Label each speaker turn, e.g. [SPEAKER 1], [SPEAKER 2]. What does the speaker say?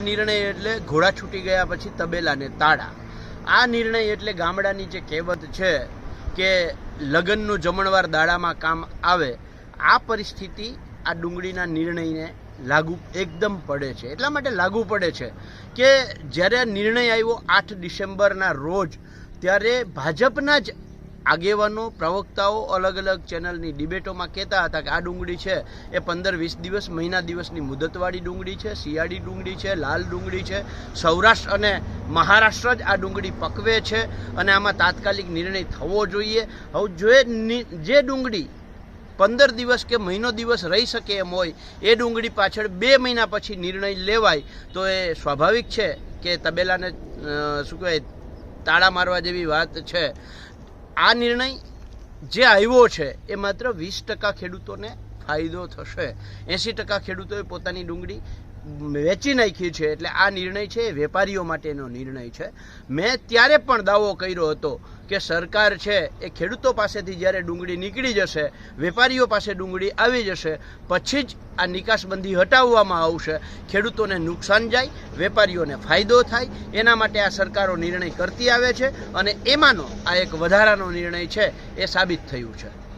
[SPEAKER 1] નિર્ણય એટલે ઘોડા છૂટી ગયા પછી તબેલાને તાળા. આ નિર્ણય એટલે ગામડાની જે કહેવત છે કે લગ્નનું જમણવાર દાડામાં કામ આવે, આ પરિસ્થિતિ આ ડુંગળીના નિર્ણયને લાગુ એકદમ પડે છે. એટલા માટે લાગુ પડે છે કે જ્યારે નિર્ણય આવ્યો આઠ ડિસેમ્બરના રોજ, ત્યારે ભાજપના જ આગેવાનો, પ્રવક્તાઓ અલગ અલગ ચેનલની ડિબેટોમાં કહેતા હતા કે આ ડુંગળી છે, એ પંદર વીસ દિવસ, મહિના દિવસની મુદતવાળી ડુંગળી છે, શિયાળી ડુંગળી છે, લાલ ડુંગળી છે, સૌરાષ્ટ્ર અને મહારાષ્ટ્ર જ આ ડુંગળી પકવે છે અને આમાં તાત્કાલિક નિર્ણય થવો જોઈએ. હવે જો જે ડુંગળી પંદર દિવસ કે મહિનો દિવસ રહી શકે એમ હોય, એ ડુંગળી પાછળ બે મહિના પછી નિર્ણય લેવાય, તો એ સ્વાભાવિક છે કે તબેલાને શું કહેવાય, તાળા મારવા જેવી વાત છે. આ નિર્ણય જે આવ્યો છે, એ માત્ર વીસ ટકા ખેડૂતોને ફાયદો થશે. એંસી ટકા ખેડૂતોએ પોતાની ડુંગળી વેચી નાખી છે એટલે આ નિર્ણય છે, એ વેપારીઓ માટેનો નિર્ણય છે. મેં ત્યારે પણ દાવો કર્યો હતો કે સરકાર છે, એ ખેડૂતો પાસેથી જ્યારે ડુંગળી નીકળી જશે, વેપારીઓ પાસે ડુંગળી આવી જશે, પછી જ આ નિકાસબંધી હટાવવામાં આવશે. ખેડૂતોને નુકસાન જાય, વેપારીઓને ફાયદો થાય, એના માટે આ સરકારો નિર્ણય કરતી આવે છે અને એમાંનો આ એક વધારાનો નિર્ણય છે, એ સાબિત થયું છે.